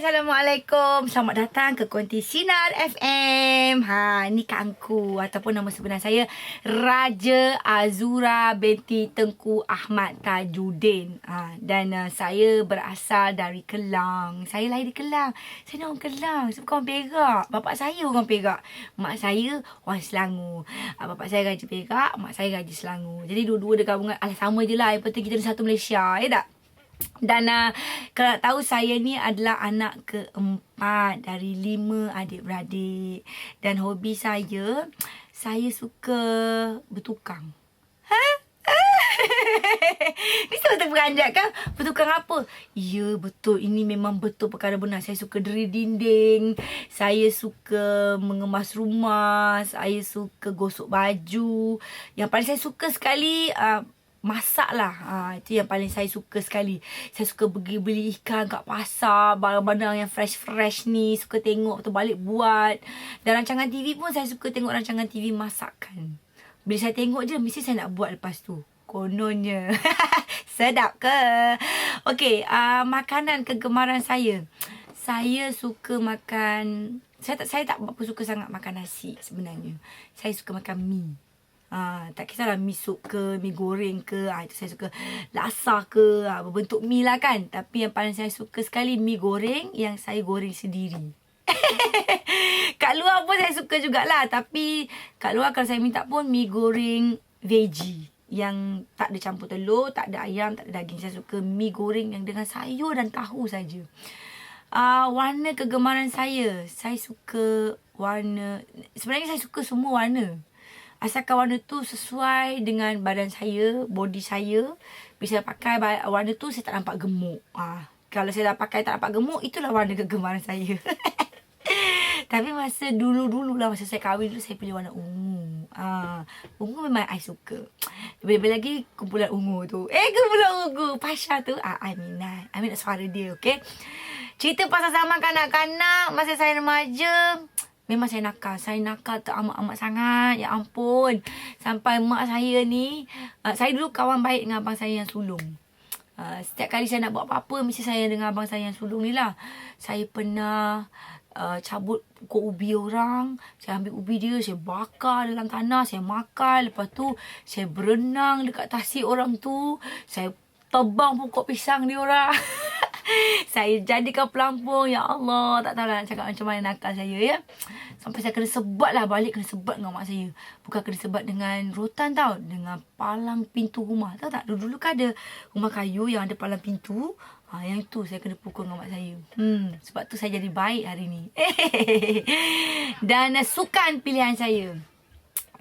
Assalamualaikum. Selamat datang ke Konti Sinar FM. Ha, ni Kak Angku ataupun nama sebenar saya Raja Azura binti Tengku Ahmad Tajuddin. Ha, dan uh, saya berasal dari Kelang. Saya lahir di Kelang. Saya nak orang Kelang. Saya bukan orang Perak. Bapak saya orang Perak. Mak saya orang Selangor. Ha, bapak saya gaji Perak, mak saya gaji Selangor. Jadi dua-dua dia gabungan. Alah sama je lah. Yang penting kita ada satu Malaysia. Ya tak? Dan uh, kalau tahu saya ni adalah anak keempat dari lima adik-beradik. Dan hobi saya, saya suka bertukang. Ha? Ni saya terperanjat kan? Bertukang apa? Ya betul. Ini memang betul perkara benar. Saya suka deri dinding. Saya suka mengemas rumah. Saya suka gosok baju. Yang paling saya suka sekali... Uh, masak lah. Ha, itu yang paling saya suka sekali. Saya suka pergi beli ikan kat pasar. Barang-barang yang fresh-fresh ni. Suka tengok tu balik buat. Dan rancangan TV pun saya suka tengok rancangan TV masakan. Bila saya tengok je, mesti saya nak buat lepas tu. Kononnya. Sedap ke? Okay, uh, makanan kegemaran saya. Saya suka makan... Saya tak saya tak apa suka sangat makan nasi sebenarnya. Saya suka makan mie. Ha, tak kisahlah mi sup ke, mi goreng ke. Ha, itu saya suka lasah ke. Ha, berbentuk mi lah kan. Tapi yang paling saya suka sekali mi goreng yang saya goreng sendiri. kat luar pun saya suka jugalah. Tapi kat luar kalau saya minta pun mi goreng veggie. Yang tak ada campur telur, tak ada ayam, tak ada daging. Saya suka mi goreng yang dengan sayur dan tahu saja. Uh, warna kegemaran saya. Saya suka warna... Sebenarnya saya suka semua warna. Asalkan warna tu sesuai dengan badan saya, body saya. Bila saya pakai warna tu, saya tak nampak gemuk. Ha. Kalau saya dah pakai tak nampak gemuk, itulah warna kegemaran saya. Tapi masa dulu-dulu lah, masa saya kahwin dulu, saya pilih warna ungu. Ha. Ungu memang I suka. Lebih-lebih lagi kumpulan ungu tu. Eh, kumpulan ungu. Pasha tu, ah, I minat. I minat suara dia, okay? Cerita pasal zaman kanak-kanak, masa saya remaja, Memang saya nakal. Saya nakal teramat-amat sangat. Ya ampun. Sampai mak saya ni. Uh, saya dulu kawan baik dengan abang saya yang sulung. Uh, setiap kali saya nak buat apa-apa. Mesti saya dengan abang saya yang sulung ni lah. Saya pernah uh, cabut pokok ubi orang. Saya ambil ubi dia. Saya bakar dalam tanah. Saya makan. Lepas tu saya berenang dekat tasik orang tu. Saya tebang pokok pisang dia orang. saya jadikan pelampung. Ya Allah. Tak tahu lah nak cakap macam mana nakal saya ya. Sampai saya kena sebat lah balik. Kena sebat dengan mak saya. Bukan kena sebat dengan rotan tau. Dengan palang pintu rumah. Tahu tak? Dulu-dulu kan ada rumah kayu yang ada palang pintu. Ha, yang tu saya kena pukul dengan mak saya. Hmm, sebab tu saya jadi baik hari ni. Dan uh, sukan pilihan saya.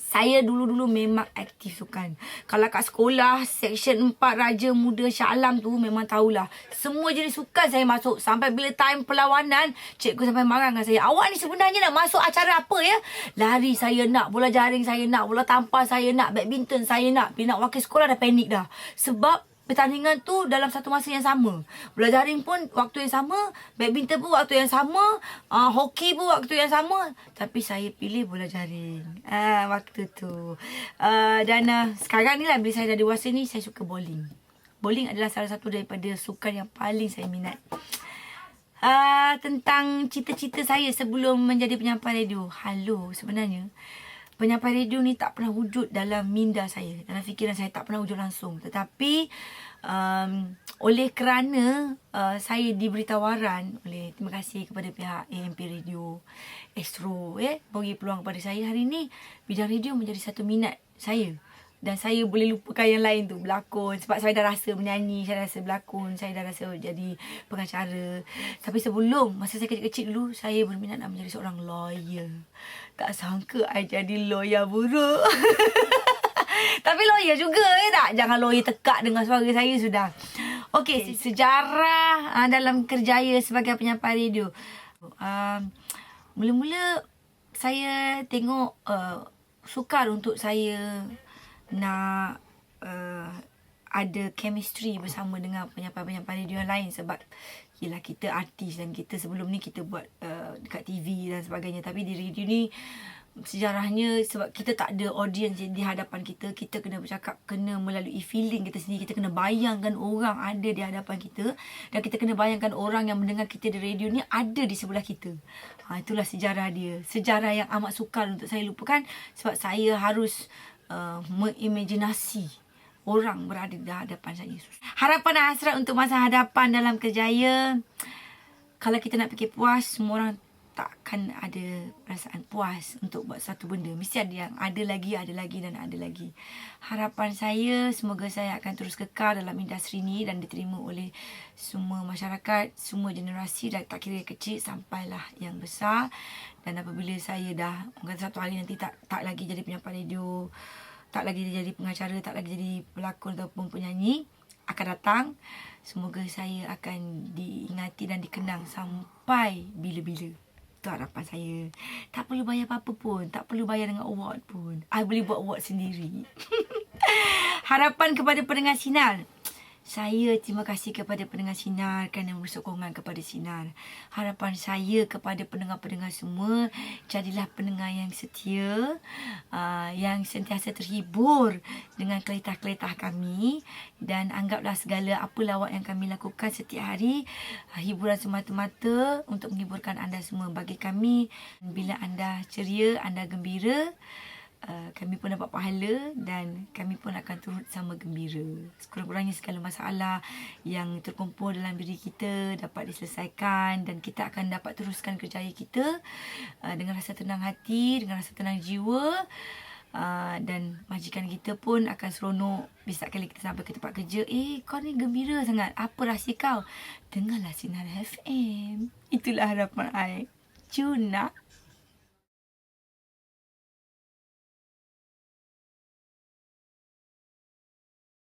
Saya dulu-dulu memang aktif sukan. Kalau kat sekolah, Section 4 Raja Muda Shah Alam tu memang tahulah. Semua jenis sukan saya masuk. Sampai bila time perlawanan, cikgu sampai marah dengan saya. Awak ni sebenarnya nak masuk acara apa ya? Lari saya nak, bola jaring saya nak, bola tampar saya nak, badminton saya nak. Bila nak wakil sekolah dah panik dah. Sebab pertandingan tu dalam satu masa yang sama. Bola jaring pun waktu yang sama, badminton pun waktu yang sama, uh, hoki pun waktu yang sama. Tapi saya pilih bola jaring. Uh, waktu tu. Uh, dan uh, sekarang ni lah bila saya dah dewasa ni, saya suka bowling. Bowling adalah salah satu daripada sukan yang paling saya minat. Uh, tentang cita-cita saya sebelum menjadi penyampai radio. Halo sebenarnya penyampai radio ni tak pernah wujud dalam minda saya. Dalam fikiran saya tak pernah wujud langsung. Tetapi um, oleh kerana uh, saya diberi tawaran oleh terima kasih kepada pihak AMP Radio Astro eh bagi peluang kepada saya hari ini bidang radio menjadi satu minat saya dan saya boleh lupakan yang lain tu. Berlakon. Sebab saya dah rasa menyanyi saya dah rasa berlakon saya dah rasa jadi pengacara. Tapi sebelum masa saya kecil-kecil dulu saya berminat nak menjadi seorang lawyer. Tak sangka saya jadi lawyer buruk. Tapi lawyer juga ya tak? Jangan lawyer tekak dengan suara saya sudah. Okey okay. sejarah uh, dalam kerjaya sebagai penyampai radio. Uh, mula-mula saya tengok uh, sukar untuk saya nak uh, ada chemistry bersama dengan penyampai-penyampai radio lain sebab yelah kita artis dan kita sebelum ni kita buat uh, dekat TV dan sebagainya. Tapi di radio ni sejarahnya sebab kita tak ada audience di hadapan kita kita kena bercakap kena melalui feeling kita sendiri. Kita kena bayangkan orang ada di hadapan kita dan kita kena bayangkan orang yang mendengar kita di radio ni ada di sebelah kita. Ha, itulah sejarah dia. Sejarah yang amat sukar untuk saya lupakan sebab saya harus uh, mengimajinasi orang berada di hadapan saya harapan dan hasrat untuk masa hadapan dalam kejaya kalau kita nak fikir puas semua orang takkan ada perasaan puas untuk buat satu benda. Mesti ada yang ada lagi, ada lagi dan ada lagi. Harapan saya semoga saya akan terus kekal dalam industri ini dan diterima oleh semua masyarakat, semua generasi dan tak kira kecil sampailah yang besar. Dan apabila saya dah mungkin satu hari nanti tak tak lagi jadi penyampai radio, tak lagi jadi pengacara, tak lagi jadi pelakon ataupun penyanyi akan datang. Semoga saya akan diingati dan dikenang sampai bila-bila. Itu harapan saya. Tak perlu bayar apa-apa pun. Tak perlu bayar dengan award pun. I boleh buat award sendiri. harapan kepada pendengar sinar. Saya terima kasih kepada pendengar Sinar kerana bersokongan kepada Sinar. Harapan saya kepada pendengar-pendengar semua, jadilah pendengar yang setia, uh, yang sentiasa terhibur dengan keletah-keletah kami dan anggaplah segala apa lawak yang kami lakukan setiap hari uh, hiburan semata-mata untuk menghiburkan anda semua. Bagi kami, bila anda ceria, anda gembira, Uh, kami pun dapat pahala dan kami pun akan turut sama gembira. Sekurang-kurangnya segala masalah yang terkumpul dalam diri kita dapat diselesaikan dan kita akan dapat teruskan kerjaya kita uh, dengan rasa tenang hati, dengan rasa tenang jiwa. Uh, dan majikan kita pun akan seronok bisa kali kita sampai ke tempat kerja eh kau ni gembira sangat apa rahsia kau dengarlah sinar FM itulah harapan ai cuna